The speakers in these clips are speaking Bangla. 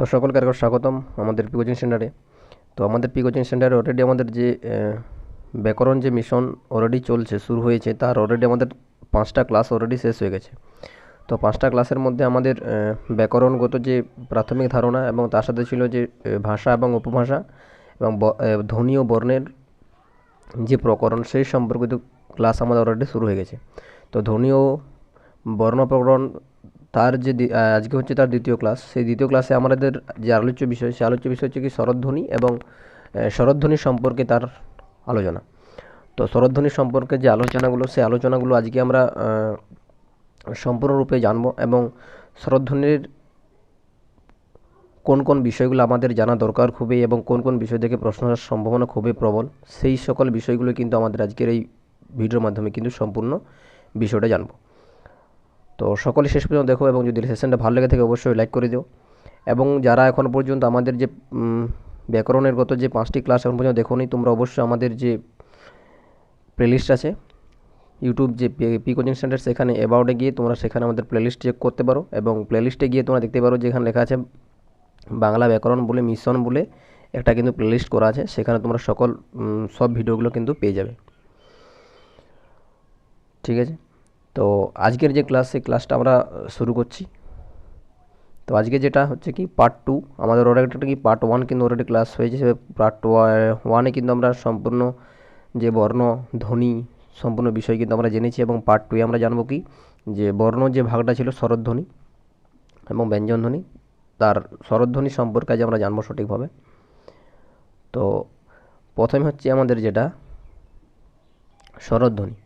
তো সকলকে আরেকবার স্বাগতম আমাদের পি কোচিং সেন্টারে তো আমাদের পি কোচিং সেন্টারে অলরেডি আমাদের যে ব্যাকরণ যে মিশন অলরেডি চলছে, শুরু হয়েছে, তার অলরেডি আমাদের পাঁচটা ক্লাস অলরেডি শেষ হয়ে গেছে। তো পাঁচটা ক্লাসের মধ্যে আমাদের ব্যাকরণগত যে প্রাথমিক ধারণা এবং তার সাথে ছিল যে ভাষা এবং উপভাষা এবং ধ্বনি ও বর্ণের যে প্রকরণ, সেই সম্পর্কিত ক্লাস আমাদের অলরেডি শুরু হয়ে গেছে। তো ধ্বনি ও বর্ণ প্রকরণ তার যে আজকে হচ্ছে তার দ্বিতীয় ক্লাস সেই দ্বিতীয় ক্লাসে আমাদের যে আলোচ্য বিষয়, সেই আলোচ্য বিষয় হচ্ছে কি শরৎধ্বনি এবং শরৎধ্বনি সম্পর্কে তার আলোচনা। তো শরৎধ্বনি সম্পর্কে যে আলোচনাগুলো, সেই আলোচনাগুলো আজকে আমরা সম্পূর্ণরূপে জানব এবং শরৎধ্বনির কোন কোন বিষয়গুলো আমাদের জানা দরকার খুবই এবং কোন কোন বিষয় থেকে প্রশ্ন আসার সম্ভাবনা খুবই প্রবল, সেই সকল বিষয়গুলো কিন্তু আমাদের আজকের এই ভিডিওর মাধ্যমে কিন্তু সম্পূর্ণ বিষয়টা জানব। তো সকলে শেষ পর্যন্ত দেখো এবং যদি সেশনটা ভালো লেগে থাকে অবশ্যই লাইক করে দিও। এবং যারা এখন পর্যন্ত আমাদের যে ব্যাকরণের গত যে পাঁচটি ক্লাস এখন পর্যন্ত দেখোনি, তোমরা অবশ্যই আমাদের যে প্লেলিস্ট আছে ইউটিউব যে পি কোচিং সেন্টার সেখানে অ্যাবাউটে গিয়ে তোমরা সেখানে আমাদের প্লেলিস্ট চেক করতে পারো। এবং প্লেলিস্টে গিয়ে তোমরা দেখতে পারো যেখানে লেখা আছে, বাংলা ব্যাকরণ বলে মিশন বলে একটা কিন্তু প্লেলিস্ট করা আছে। সেখানে তোমরা সকল সব ভিডিওগুলো কিন্তু পেয়ে যাবে। ঠিক আছে? তো আজকের যে ক্লাস, সেই ক্লাসটা আমরা শুরু করছি। তো আজকে যেটা হচ্ছে কি পার্ট টু আমাদের একটা কি পার্ট ওয়ান কিন্তু অলরেডি ক্লাস হয়েছে। সে পার্ট ওয়ানে কিন্তু আমরা সম্পূর্ণ যে বর্ণ, ধ্বনি সম্পূর্ণ বিষয় কিন্তু আমরা জেনেছি এবং পার্ট টুয়ে আমরা জানব কি, যে বর্ণ যে ভাগটা ছিল স্বরধ্বনি এবং ব্যঞ্জনধ্বনি তার স্বরধ্বনি সম্পর্কে আজ আমরা জানব সঠিকভাবে। তো প্রথমে হচ্ছে আমাদের যেটা স্বরধ্বনি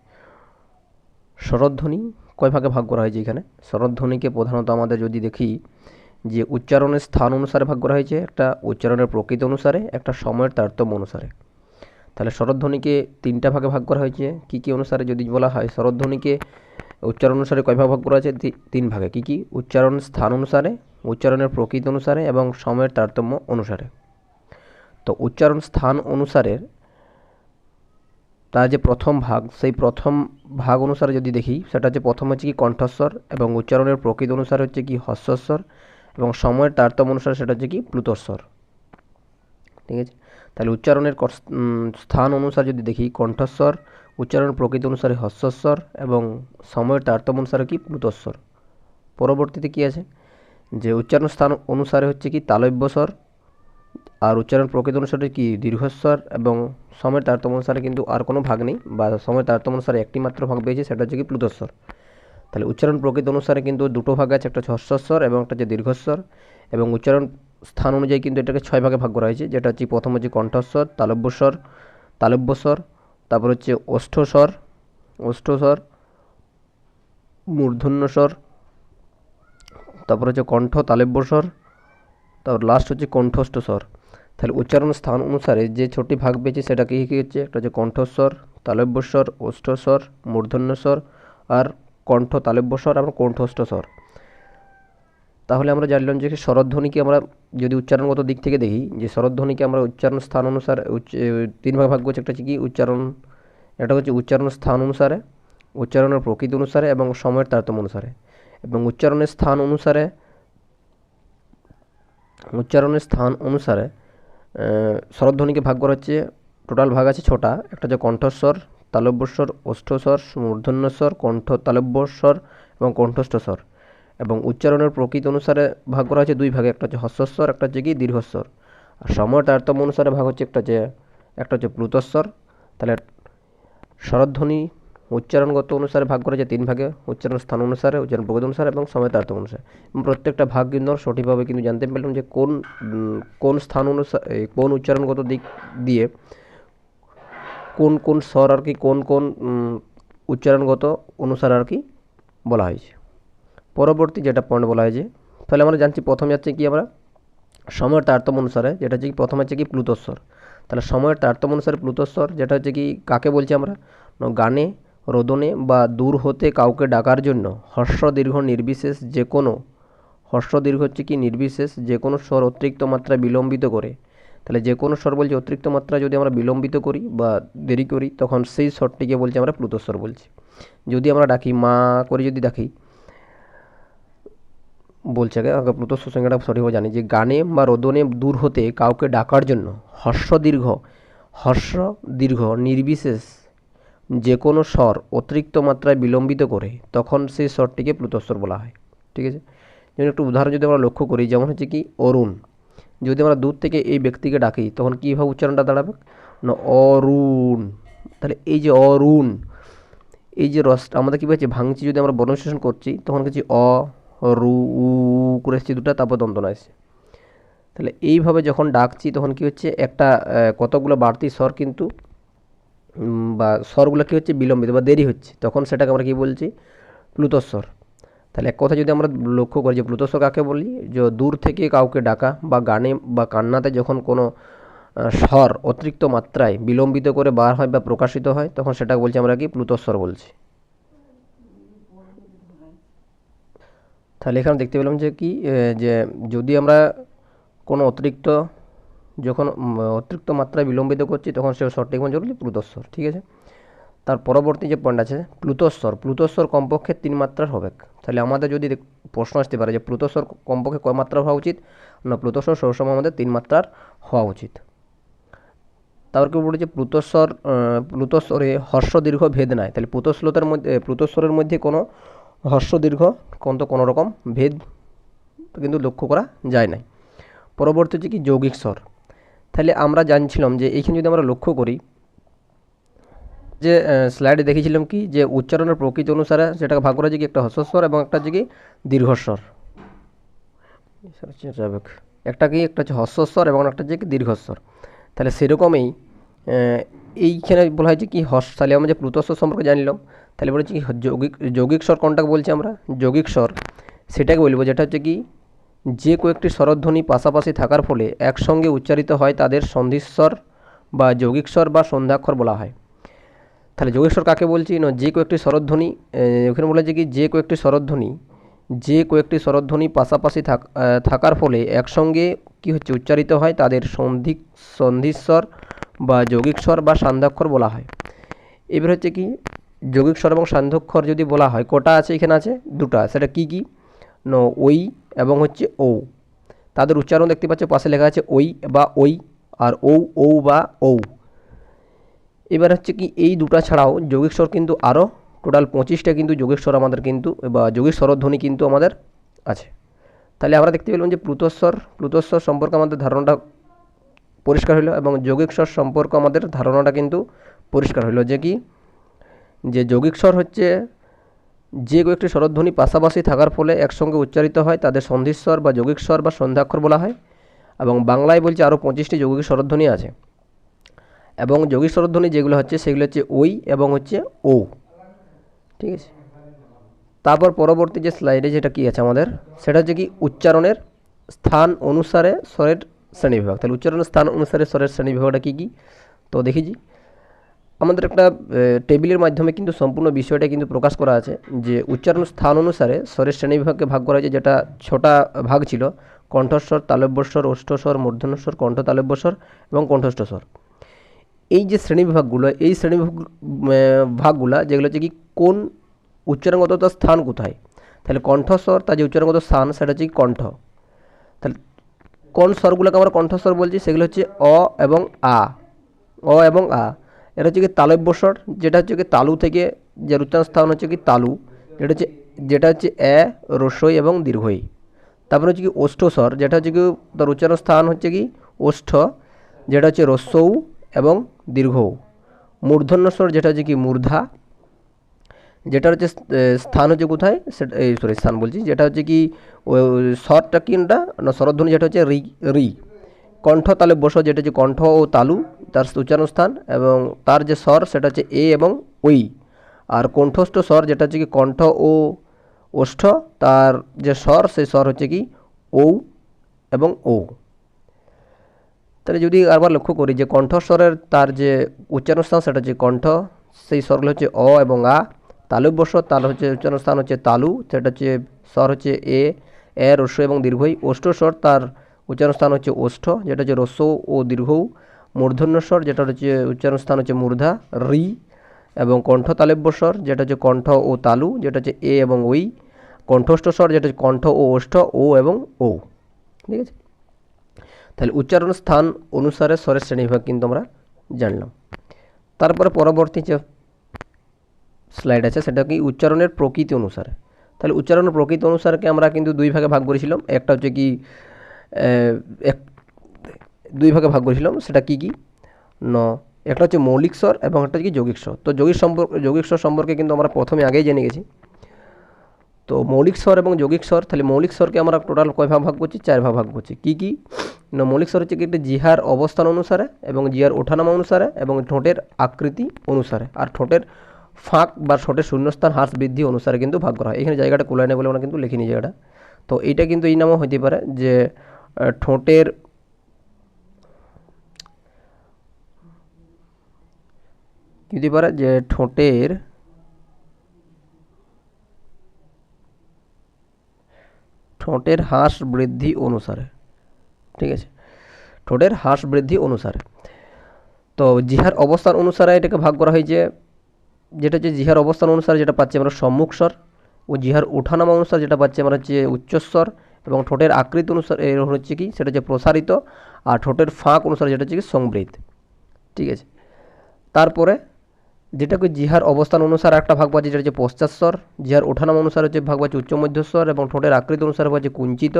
স্বরধ্বনি কয় ভাগে ভাগ করা হয়েছে এখানে? স্বরধ্বনিকে প্রধানত আমাদের যদি দেখি যে উচ্চারণের স্থান অনুসারে ভাগ করা হয়েছে, একটা উচ্চারণের প্রকৃতি অনুসারে, একটা সময়ের তারতম্য অনুসারে। তাহলে স্বরধ্বনিকে তিনটা ভাগে ভাগ করা হয়েছে, কী কী অনুসারে যদি বলা হয়? স্বরধ্বনিকে উচ্চারণ অনুসারে কয় ভাগ ভাগ করা হয়েছে? তিন ভাগে। কী কী? উচ্চারণ স্থান অনুসারে, উচ্চারণের প্রকৃতি অনুসারে এবং সময়ের তারতম্য অনুসারে। তো উচ্চারণ স্থান অনুসারে তার যে প্রথম ভাগ, সেই প্রথম ভাগ অনুসারে যদি দেখি, সেটা হচ্ছে প্রথম হচ্ছে কি কণ্ঠস্বর এবং উচ্চারণের প্রকৃত অনুসারে হচ্ছে কি হস্যস্বর এবং সময়ের তারতম্য অনুসারে সেটা হচ্ছে কি প্লুতস্বর। ঠিক আছে? তাহলে উচ্চারণের স্থান অনুসারে যদি দেখি, কণ্ঠস্বর, উচ্চারণের প্রকৃতি অনুসারে হস্যস্বর এবং সময়ের তারতম্য অনুসারে কি প্লুতস্বর। পরবর্তীতে কি আছে? যে উচ্চারণ স্থান অনুসারে হচ্ছে কি তালব্যস্বর আর উচ্চারণ প্রকৃত অনুসারে কি দীর্ঘস্বর এবং সময়ের তারতম্য অনুসারে কিন্তু আর কোনো ভাগ নেই বা সময়ের তারতম্য অনুসারে একটি মাত্র ভাগ পেয়েছে, সেটা হচ্ছে কি প্লুতস্বর। তাহলে উচ্চারণ প্রকৃত অনুসারে কিন্তু দুটো ভাগ আছে, একটা হচ্ছে হস্যস্বর এবং একটা হচ্ছে দীর্ঘস্বর এবং উচ্চারণ স্থান অনুযায়ী কিন্তু এটাকে ছয় ভাগে ভাগ করা হয়েছে, যেটা হচ্ছে প্রথম হচ্ছে কণ্ঠস্বর, তালব্যস্বর তালব্যস্বর, তারপর হচ্ছে ওষ্ঠস্বর ওষ্ঠস্বর মূর্ধন্যস্বর তারপর হচ্ছে কণ্ঠ, তালব্যস্বর, তারপর লাস্ট হচ্ছে কণ্ঠস্থ স্বর তাহলে উচ্চারণ স্থান অনুসারে যে ছটি ভাগ পেয়েছে সেটা কী কী হচ্ছে? একটা হচ্ছে কণ্ঠস্বর, তালব্যস্বর ওষ্ঠস্বর মূর্ধন্যস্বর আর কণ্ঠ তালব্যস্বর এবং কণ্ঠস্থ স্বর তাহলে আমরা জানলাম যে স্বরধ্বনিকে আমরা যদি উচ্চারণগত দিক থেকে দেখি, যে স্বরধ্বনিকে আমরা উচ্চারণ স্থান অনুসারে তিন ভাগ ভাগ করছি, একটা হচ্ছে কি? উচ্চারণ এটা হচ্ছে উচ্চারণ স্থান অনুসারে, উচ্চারণের প্রকৃতি অনুসারে এবং সময়ের তারতম্য অনুসারে। এবং উচ্চারণের স্থান অনুসারে, উচ্চারণের স্থান অনুসারে স্বরধ্বনিকে ভাগ করা হচ্ছে, টোটাল ভাগ আছে ছটা। একটা হচ্ছে কণ্ঠস্বর, তালব্যস্বর ওষ্ঠস্বর মূর্ধন্যস্বর কণ্ঠ তালব্যস্বর এবং কণ্ঠস্থ স্বর এবং উচ্চারণের প্রকৃতি অনুসারে ভাগ করা হচ্ছে দুই ভাগে, একটা হচ্ছে হস্যস্বর একটা হচ্ছে কি? দীর্ঘস্বর। আর সময় তারতম্য অনুসারে ভাগ হচ্ছে একটা হচ্ছে একটা হচ্ছে প্লুতস্বর। তাহলে স্বরধ্বনি উচ্চারণগত অনুসারে ভাগ করা যায় তিন ভাগে, উচ্চারণ স্থান অনুসারে, উচ্চারণ প্রকৃতি অনুসারে এবং সময় তারতম্য অনুসারে প্রত্যেকটা ভাগ কিন্তু আমরা সঠিকভাবে কিন্তু জানতে পারলাম যে কোন কোন স্থান অনুসারে কোন উচ্চারণগত দিক দিয়ে কোন কোন স্বর আর কি, কোন কোন উচ্চারণগত অনুসারে আর কি বলা হয়েছে। পরবর্তী যেটা পয়েন্ট বলা হয়েছে, তাহলে আমরা জানছি প্রথম যাচ্ছে কি আমরা? সময়ের তারতম্য অনুসারে, যেটা হচ্ছে কি প্রথম হচ্ছে কি প্লুতস্বর তাহলে সময়ের তারতম্য অনুসারে প্লুতস্বর যেটা হচ্ছে কি কাকে বলছি আমরা? গানে রোদনে বা দূর হতে কাউকে ডাকার জন্য হর্ষ দীর্ঘ নির্বিশেষ যে কোনো হর্ষ দীর্ঘ হচ্ছে কি নির্বিশেষ যে কোনো স্বর অতিরিক্ত মাত্রা বিলম্বিত করে। তাহলে যে কোনো স্বর বলছি, অতিরিক্ত মাত্রা যদি আমরা বিলম্বিত করি বা দেরি করি, তখন সেই স্বরটিকে বলছি আমরা প্লুতস্বর বলছি। যদি আমরা ডাকি, মা করে যদি ডাকি, বলছে আগে আগে প্লুতস্ব সংজ্ঞাটা সঠিকভাবে জানি। যে গানে বা রোদনে দূর হতে কাউকে ডাকার জন্য হর্ষ দীর্ঘ হর্ষ দীর্ঘ নির্বিশেষ যে কোনো স্বর অতিরিক্ত মাত্রায় বিলম্বিত করে তখন সেই স্বরটিকে প্লুতস্বর বলা হয়। ঠিক আছে? যেমন একটু উদাহরণ যদি আমরা লক্ষ্য করি, যেমন হচ্ছে কি, অরুণ। যদি আমরা দূর থেকে এই ব্যক্তিকে ডাকি, তখন কীভাবে উচ্চারণটা দাঁড়াবে? না, অরুণ। তাহলে এই যে অরুণ, এই যে রস, আমাদের কী হচ্ছে ভাঙছি যদি আমরা বর্ণশ্লেষণ করছি, তখন কিছু অ, রু, উ, করে এসেছি দুটা তারপর দন্তনা এসছে। তাহলে এইভাবে যখন ডাকছি, তখন কি হচ্ছে, একটা কতগুলো বাড়তি স্বর কিন্তু বা স্বরগুলো কী হচ্ছে? বিলম্বিত বা দেরি হচ্ছে। তখন সেটাকে আমরা কী বলছি? প্লুতস্বর। তাহলে এক কথা যদি আমরা লক্ষ্য করি যে প্লুতস্বর কাকে বলি? যে দূর থেকে কাউকে ডাকা বা গানে বা কান্নাতে যখন কোনো স্বর অতিরিক্ত মাত্রায় বিলম্বিত করে বার হয় বা প্রকাশিত হয়, তখন সেটা বলছি আমরা কি? প্লুতস্বর বলছি। তাহলে এখানে দেখতে পেলাম যে কি? যে যদি আমরা কোনো অতিরিক্ত যখন অতিরিক্ত মাত্রায় বিলম্বিত করছি, তখন সে স্বরটি মানে বলছি প্লুতস্বর ঠিক আছে? তার পরবর্তী যে পয়েন্ট আছে প্লুতস্বর প্লুতস্বর কমপক্ষে তিন মাত্রার হবে। তাহলে আমাদের যদি প্রশ্ন আসতে পারে যে প্লুতস্বর কমপক্ষে কয় মাত্রা হওয়া উচিত? না প্লুতস্বর সবসময় আমাদের তিন মাত্রার হওয়া উচিত। তারপর কি বলেছে? প্লুতস্বর প্লুতস্বরে হর্ষ, দীর্ঘ, ভেদ নাই। তাহলে প্লুতস্বরতার মধ্যে প্লুতস্বরের মধ্যে কোনো হর্ষ, দীর্ঘ কিন্তু কোনো রকম ভেদ কিন্তু লক্ষ্য করা যায় নাই। পরবর্তী হচ্ছে কি যৌগিক স্বর। তাহলে আমরা জানছিলাম যে এইখানে যদি আমরা লক্ষ্য করি, যে স্লাইডে দেখেছিলাম কি, যে উচ্চারণের প্রকৃতি অনুসারে সেটাকে ভাগ করা যায় কি একটা হস্বস্বর এবং একটা হচ্ছে কি দীর্ঘস্বর। একটা কি, একটা হচ্ছে হস্বস্বর এবং একটা হচ্ছে কি দীর্ঘস্বর। তাহলে সেরকমই এইখানে বলা হয়েছে কি হস, তাহলে আমরা যে প্লুতস্বর সম্পর্কে জানলাম, তাহলে বলেছি কি যৌগিক যৌগিক স্বর কোনটাকে বলছি আমরা? যৌগিক স্বর। সেটাকে বলব, যেটা হচ্ছে কি যে কয়েকটি স্বরধ্বনি পাশাপাশি থাকার ফলে একসঙ্গে উচ্চারিত হয় তাদের সন্ধিস্বর বা যৌগিক স্বর বা সন্ধ্যাক্ষর বলা হয়। তাহলে যৌগিক স্বর কাকে বলছি? না, যে কয়েকটি স্বরধ্বনি ওখানে বলেছে কি, যে কয়েকটি স্বরধ্বনি যে কয়েকটি স্বরধ্বনি পাশাপাশি থাকার ফলে একসঙ্গে কি হচ্ছে, উচ্চারিত হয় তাদের সন্ধি, সন্ধিস্বর বা যৌগিক স্বর বা সান্ধ্যাক্ষর বলা হয়। এবার হচ্ছে কি যৌগিক স্বর এবং সান্ধ্যক্ষর যদি বলা হয়, কটা আছে এখানে আছে? দুটা সেটা কি কি? ন, ওই এবং হচ্ছে ও তাদের উচ্চারণ দেখতে পাচ্ছ, পাশে লেখা আছে ওই বা ওই আর ও ও বা ও এবার হচ্ছে কি এই দুটা ছাড়াও যৌগিক স্বর কিন্তু আরও টোটাল পঁচিশটা কিন্তু যৌগিক স্বর আমাদের কিন্তু, বা যৌগিক স্বরধ্বনি কিন্তু আমাদের আছে। তাহলে আমরা দেখতে পেলাম যে প্লুতস্বর প্লুতস্বর সম্পর্কে আমাদের ধারণাটা পরিষ্কার হলো এবং যৌগিক স্বর সম্পর্কে আমাদের ধারণাটা কিন্তু পরিষ্কার হলো যে কি? যে যৌগিক স্বর হচ্ছে যে কয়েকটি স্বরধ্বনি পাশাপাশি থাকার ফলে একসঙ্গে উচ্চারিত হয়, তাদের সন্ধিস্বর বা যৌগিক স্বর বা সন্ধ্যাক্ষর বলা হয় এবং বাংলায় বলছে আরও পঁচিশটি যৌগিক স্বরধ্বনি আছে। এবং যৌগিক স্বরধ্বনি যেগুলো হচ্ছে, সেগুলো হচ্ছে ওই এবং হচ্ছে ও ঠিক আছে? তারপর পরবর্তী যে স্লাইডে যেটা কী আছে আমাদের, সেটা হচ্ছে কি উচ্চারণের স্থান অনুসারে স্বরের শ্রেণীবিভাগ। তাহলে উচ্চারণের স্থান অনুসারে স্বরের শ্রেণীবিভাগটা কী কী? তো দেখেছি আমাদের একটা টেবিলের মাধ্যমে কিন্তু সম্পূর্ণ বিষয়টা কিন্তু প্রকাশ করা আছে যে উচ্চারণ স্থান অনুসারে স্বরের শ্রেণি শ্রেণীবিভাগকে ভাগ করা হয়েছে, যেটা ছটা ভাগ ছিল, কণ্ঠস্বর, তালব্যস্বর, ওষ্ঠস্বর, মূর্ধন্যস্বর, কণ্ঠ তালব্যস্বর এবং কণ্ঠস্থস্বর। এই যে শ্রেণীবিভাগগুলো, এই শ্রেণীবিভাগ ভাগগুলো, যেগুলো হচ্ছে কি, কোন উচ্চারণগত তার স্থান কোথায়? তাহলে কণ্ঠস্বর, তার যে উচ্চারণগত স্থান, সেটা হচ্ছে কণ্ঠ। তাহলে কোন স্বরগুলোকে আমরা কণ্ঠস্বর বলছি? সেগুলো হচ্ছে অ এবং আ। অ এবং আ। এটা হচ্ছে কি তালব্য স্বর যেটা হচ্ছে কি তালু থেকে যে উচ্চারণ স্থান হচ্ছে কি তালু, যেটা হচ্ছে যেটা হচ্ছে এ রসই এবং দীর্ঘই। তারপরে হচ্ছে কি ওষ্ঠ স্বর যেটা হচ্ছে কি তার উচ্চারণ স্থান হচ্ছে কি ওষ্ঠ, যেটা হচ্ছে রস্যৌ এবং দীর্ঘ। মূর্ধন্য স্বর, যেটা হচ্ছে কি মূর্ধা যেটা হচ্ছে স্থান হচ্ছে কোথায়? সেটা, এই সরি স্থান বলছি, যেটা হচ্ছে কি স্বরটা কিনটা না, স্বরধ্বনি, যেটা হচ্ছে রি রি। কণ্ঠ তালে বসো, যেটা হচ্ছে কণ্ঠ ও তালু, তার উচ্চারণ স্থান, এবং তার যে স্বর, সেটা হচ্ছে এ এবং ওই আর কণ্ঠস্থ স্বর, যেটা হচ্ছে কি কণ্ঠ ও ওষ্ঠ, তার যে স্বর, সেই স্বর হচ্ছে কি ও এবং ও। তাহলে যদি আবার লক্ষ্য করি যে কণ্ঠস্বরের তার যে উচ্চারণ স্থান, সেটা হচ্ছে কণ্ঠ, সেই স্বরগুলো হচ্ছে অ এবং আ। তালু বস তাল হচ্ছে উচ্চারণ স্থান হচ্ছে তালু, সেটা হচ্ছে স্বর হচ্ছে এ এর রস্য এবং দীর্ঘই। ওষ্ঠ স্বর, তার উচ্চারণ স্থান হচ্ছে ওষ্ঠ, যেটা হচ্ছে রস্য ও দীর্ঘ। মূর্ধন্য স্বর যেটা হচ্ছে উচ্চারণ স্থান হচ্ছে মূর্ধা, রি এবং কণ্ঠ তালেব্য স্বর যেটা হচ্ছে কণ্ঠ ও তালু, যেটা হচ্ছে এ এবং ওই। কণ্ঠস্থ স্বর যেটা হচ্ছে কণ্ঠ ও ওষ্ঠ, ও এবং ও ঠিক আছে? তাহলে উচ্চারণ স্থান অনুসারে স্বরের শ্রেণীবিভাগ কিন্তু আমরা জানলাম। তারপরে পরবর্তী যে স্লাইড আছে, সেটা কি উচ্চারণের প্রকৃতি অনুসারে? তাহলে উচ্চারণের প্রকৃতি অনুসারকে আমরা কিন্তু দুই ভাগে ভাগ করেছিলাম। একটা হচ্ছে কি এক, দুই ভাগে ভাগ করেছিলাম, সেটা কি কি? ন, একটা হচ্ছে মৌলিক স্বর এবং একটা হচ্ছে কি যৌগিক স্বর। তো যৌগিক সম্পর্ক, যৌগিক স্বর সম্পর্কে কিন্তু আমরা প্রথমে আগেই জেনে গেছি। তো মৌলিক স্বর এবং যৌগিক স্বর, তাহলে মৌলিক স্বরকে আমরা টোটাল কয় ভাগ ভাগ করছি? চার ভাগ ভাগ করছি। কী কী? না, মৌলিক স্বর হচ্ছে কি একটা জিহার অবস্থান অনুসারে এবং জিহার ওঠানামা অনুসারে এবং ঠোঁটের আকৃতি অনুসারে। আর ঠোঁটের ফাঁক বা ঠোঁটের শূন্যস্থান হ্রাস বৃদ্ধি অনুসারে কিন্তু ভাগ করা হয়। এখানে জায়গাটা কুলায় নেই বলে আমরা কিন্তু লিখিনি জায়গাটা। তো এইটা কিন্তু এই নামও হতে পারে যে ঠোঁটের কি পারে? যে ঠোঁটের ঠোঁটের হ্রাস বৃদ্ধি অনুসারে, ঠিক আছে? ঠোঁটের হ্রাস বৃদ্ধি অনুসারে। তো জিহার অবস্থান অনুসারে এটাকে ভাগ করা হয়েছে, যেটা হচ্ছে জিহার অবস্থান অনুসারে যেটা পাচ্ছি আমরা সম্মুখ স্বর, ও জিহার ওঠানামা অনুসারে যেটা পাচ্ছি আমরা হচ্ছে উচ্চস্বর এবং ঠোঁটের আকৃতি অনুসারে এর হচ্ছে কি? সেটা হচ্ছে প্রসারিত আর ঠোঁটের ফাঁক অনুসারে যেটা হচ্ছে কি? সংবৃত ঠিক আছে? তারপরে যেটাকে জিহার অবস্থান অনুসারে একটা ভাগ পাচ্ছি যেটা হচ্ছে পশ্চাৎস্বর। জিহার ওঠানামা অনুসারে হচ্ছে ভাগ পাচ্ছি উচ্চ মধ্যস্বর এবং ঠোঁটের আকৃতি অনুসারে পাচ্ছি কুঞ্চিত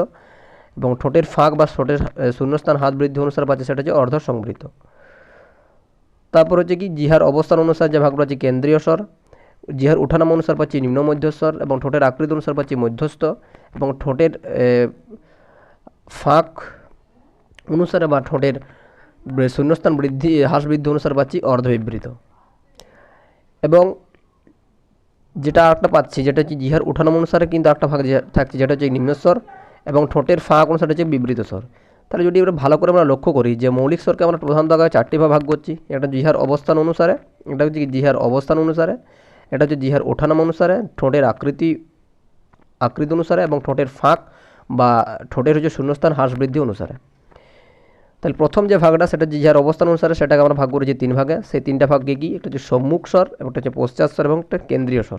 এবং ঠোঁটের ফাঁক বা ঠোঁটের শূন্যস্থান হাত বৃদ্ধি অনুসারে পাচ্ছি সেটা হচ্ছে অর্ধ সংবৃত তারপর হচ্ছে কি? জিহার অবস্থান অনুসারে যে ভাগটা হচ্ছে কেন্দ্রীয় স্বর জিহার উঠানাম অনুসার পাচ্ছি নিম্ন মধ্যস্বর এবং ঠোঁটের আকৃতি অনুসার পাচ্ছি মধ্যস্থ এবং ঠোঁটের ফাঁক অনুসারে বা ঠোঁটের শূন্যস্থান বৃদ্ধি হ্রাস বৃদ্ধি অনুসারে পাচ্ছি অর্ধবিবৃত এবং যেটা একটা পাচ্ছি, যেটা হচ্ছে জিহার উঠানাম অনুসারে কিন্তু একটা যে- থাকছে, যেটা হচ্ছে নিম্নস্বর এবং ঠোঁটের ফাঁক অনুসারে হচ্ছে বিবৃত স্বর তাহলে যদি আমরা ভালো করে আমরা লক্ষ্য করি যে মৌলিক স্বরকে আমরা প্রধানত আগে চারটি ভাগ করছি, একটা জিহার অবস্থান অনুসারে এটা হচ্ছে জিহার অবস্থান অনুসারে এটা হচ্ছে জিহার ওঠানাম অনুসারে, ঠোঁটের আকৃতি আকৃতি অনুসারে এবং ঠোঁটের ফাঁক বা ঠোঁটের হচ্ছে শূন্যস্থান হ্রাস বৃদ্ধি অনুসারে। তাহলে প্রথম যে ভাগটা, সেটা যার অবস্থান অনুসারে, সেটাকে আমরা ভাগ করেছি তিন ভাগে। সেই তিনটা ভাগকে কি একটা হচ্ছে সম্মুখ স্বর একটা হচ্ছে পশ্চাৎ স্বর এবং একটা কেন্দ্রীয় স্বর।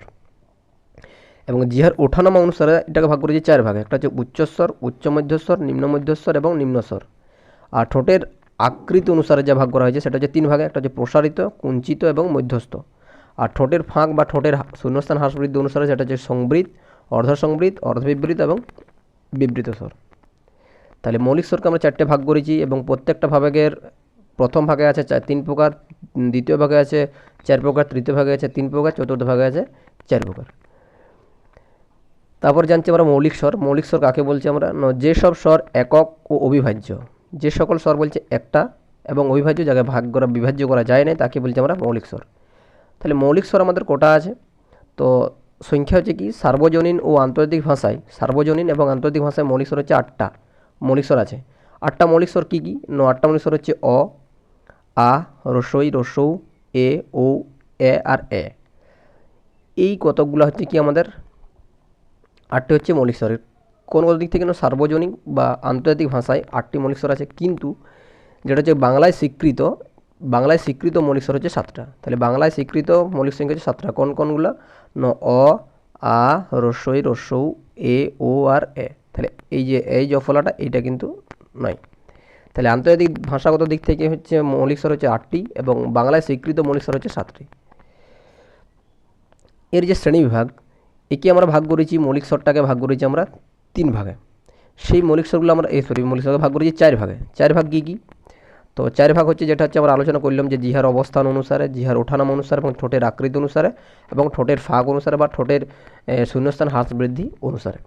এবং জিহার ওঠানামা অনুসারে এটাকে ভাগ করেছি চার ভাগে। একটা হচ্ছে উচ্চস্বর উচ্চ মধ্যস্বর নিম্ন মধ্যস্বর এবং নিম্নস্বর আর ঠোঁটের আকৃতি অনুসারে যা ভাগ করা হয়েছে, সেটা হচ্ছে তিন ভাগে। একটা হচ্ছে প্রসারিত, কুঞ্চিত এবং মধ্যস্থ। আর ঠোঁটের ফাঁক বা ঠোঁটের শূন্যস্থান হ্রাস বৃদ্ধি অনুসারে সেটা হচ্ছে সংবৃত অর্ধ সংবৃত অর্ধবিবৃত এবং বিবৃত স্বর। তাহলে মৌলিক স্বরকে আমরা চারটে ভাগ করেছি এবং প্রত্যেকটা ভাগের প্রথম ভাগে আছে তিন প্রকার, দ্বিতীয় ভাগে আছে চার প্রকার, তৃতীয় ভাগে আছে তিন প্রকার, চতুর্থ ভাগে আছে চার প্রকার। তারপর জানছি আমরা মৌলিক স্বর। মৌলিক স্বর কাকে বলছি আমরা? যেসব স্বর একক ও অবিভাজ্য, যে সকল স্বর বলছে একটা এবং অবিভাজ্য জায়গায় ভাগ করা বিভাজ্য করা যায় না তাকে বলছি আমরা মৌলিক স্বর। তাহলে মৌলিক স্বর আমাদের কোটা আছে? তো সংখ্যা হচ্ছে কি? সার্বজনীন ও আন্তর্জাতিক ভাষায়। সার্বজনীন এবং আন্তর্জাতিক ভাষায় মৌলিক স্বর হচ্ছে আটটা। মৌলিক স্বর আছে। আটটা মৌলিক স্বর কী কী? ন, আটটা মৌলিক স্বর হচ্ছে অ, আ, রসই, রসৌ, এ ও এ আর এ। এই কতকগুলো হচ্ছে কি আমাদের? আটটি হচ্ছে মৌলিক স্বরের। কোন কোন দিক থেকে সার্বজনীন বা আন্তর্জাতিক ভাষায় আটটি মৌলিক স্বর আছে? কিন্তু যেটা হচ্ছে বাংলায় স্বীকৃত বাংলায় স্বীকৃত মৌলিক স্বর হচ্ছে সাতটা। তাহলে বাংলায় স্বীকৃত মৌলিক সংখ্যা হচ্ছে সাতটা। কোন কোনগুলো? ন, অ, আ, রসই, রসৌ, এ, ও, আর, এ। তাহলে এই যে এই জফলাটা এইটা কিন্তু নয়। তাহলে আন্তর্জাতিক ভাষাগত দিক থেকে হচ্ছে মৌলিক স্বর হচ্ছে আটটি এবং বাংলায় স্বীকৃত মৌলিক স্বর হচ্ছে সাতটি। এর যে শ্রেণীবিভাগ একে আমরা ভাগ করেছি, মৌলিক স্বরটাকে ভাগ করেছি আমরা তিন ভাগে। সেই মৌলিক স্বরগুলো আমরা, এই সরি মৌলিক স্বরকে ভাগ করেছি চার ভাগে। চার ভাগ কী কী? তো চার ভাগ হচ্ছে যেটা হচ্ছে আমরা আলোচনা করলাম যে জিহার অবস্থান অনুসারে, জিহার ওঠানাম অনুসারে এবং ঠোঁটের আকৃতি অনুসারে এবং ঠোঁটের ফাঁক অনুসারে বা ঠোঁটের শূন্যস্থান হ্রাস বৃদ্ধি অনুসারে।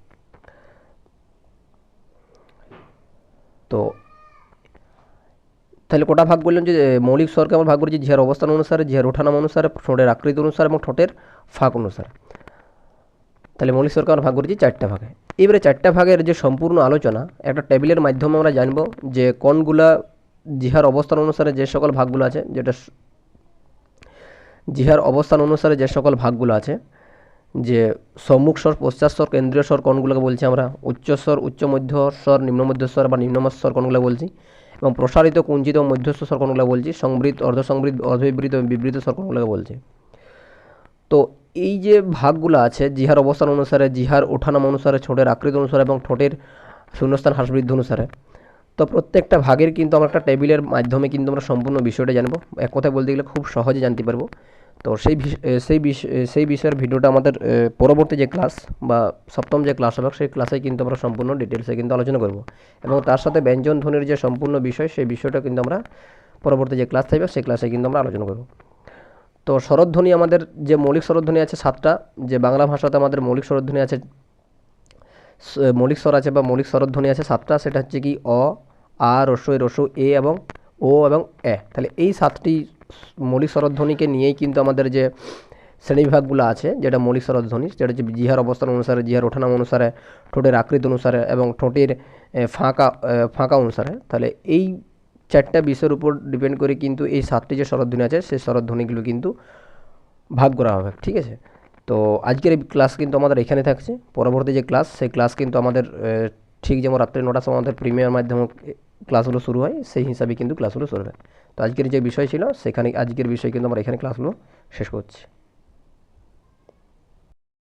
তো তাহলে কোটা ভাগ করলাম যে মৌলিক স্বরকে আমরা ভাগ করেছি জিহার অবস্থান অনুসারে, জিহার ওঠানাম অনুসারে, ঠোঁটের আকৃতি অনুসারে এবং ঠোঁটের ফাঁক অনুসারে। তাহলে মৌলিক স্বরকে আমরা ভাগ করেছি চারটা ভাগে। এবারে চারটা ভাগের যে সম্পূর্ণ আলোচনা, একটা টেবিলের মাধ্যমে আমরা জানব যে কোনগুলা জিহার অবস্থান অনুসারে যে সকল ভাগগুলো আছে, যেটা জিহার অবস্থান অনুসারে যে সকল ভাগগুলো আছে, যে সম্মুখ স্বর, পশ্চাৎ স্বর, কেন্দ্রীয় স্বর কোনগুলোকে বলছি আমরা? উচ্চ স্বর, উচ্চ মধ্য স্বর, নিম্ন মধ্য স্বর বা নিম্নমধ্য স্বর কোনগুলো বলছি? এবং প্রসারিত, কুঞ্চিত মধ্যস্থ স্বর কোনগুলো বলছি? সংবৃত অর্ধ সংবৃত অর্ধবিবৃত বিবৃত স্বর কোনগুলোকে বলছি? তো এই যে ভাগগুলো আছে, জিহার অবস্থান অনুসারে, জিহার ওঠানাম অনুসারে, ঠোঁটের আকৃতি অনুসারে এবং ঠোঁটের শূন্যস্থান হ্রাস বৃদ্ধি অনুসারে তো প্রত্যেকটা ভাগের কিন্তু আমরা একটা টেবিলের মাধ্যমে কিন্তু আমরা সম্পূর্ণ বিষয়টা জানব। এক কথায় বলতে গেলে খুব সহজে জানতে পারব। তো সেই সেই সেই বিষয়ের ভিডিওটা আমাদের পরবর্তী যে ক্লাস বা সপ্তম যে ক্লাস হবে, সেই ক্লাসে কিন্তু আমরা সম্পূর্ণ ডিটেলসে কিন্তু আলোচনা করব। এবং তার সাথে ব্যঞ্জন ধ্বনির যে সম্পূর্ণ বিষয়, সেই বিষয়টা কিন্তু আমরা পরবর্তী যে ক্লাস থাকবে, সেই ক্লাসে কিন্তু আমরা আলোচনা করব। তো স্বরধ্বনি আমাদের যে মৌলিক স্বরধ্বনি আছে সাতটা, যে বাংলা ভাষাতে আমাদের মৌলিক স্বরধ্বনি আছে মৌলিক স্বর আছে বা মৌলিক স্বরধ্বনি আছে সাতটা, সেটা হচ্ছে কি অ আ রস্বই রস্য এ এবং ও এবং এ। তাহলে এই সাতটি মৌলিক স্বরধ্বনিকে নিয়েই কিন্তু আমাদের যে শ্রেণীবিভাগগুলো আছে, যেটা মৌলিক স্বরধ্বনি যেটা হচ্ছে জিহার অবস্থান অনুসারে, জিহার ওঠানাম অনুসারে, ঠোঁটের আকৃতি অনুসারে এবং ঠোঁটের ফাঁকা ফাঁকা অনুসারে। তাহলে এই চারটা বিষয়ের উপর ডিপেন্ড করে কিন্তু এই সাতটি যে স্বরধ্বনি আছে, সেই স্বরধ্বনিগুলো কিন্তু ভাগ করা হবে, ঠিক আছে? তো আজকের এই ক্লাস কিন্তু আমাদের এখানে থাকছে। পরবর্তী যে ক্লাস, সেই ক্লাস কিন্তু আমাদের ঠিক যেমন রাত্রি নটার সময় আমাদের প্রিমিয়ার মাধ্যমে ক্লাসগুলো শুরু হয়, সেই হিসাবে কিন্তু ক্লাসগুলো শুরু হয়। তো আজকের যে বিষয় ছিল, সেখানে আজকের বিষয় কিন্তু আমরা এখানে ক্লাসগুলো শেষ করছি।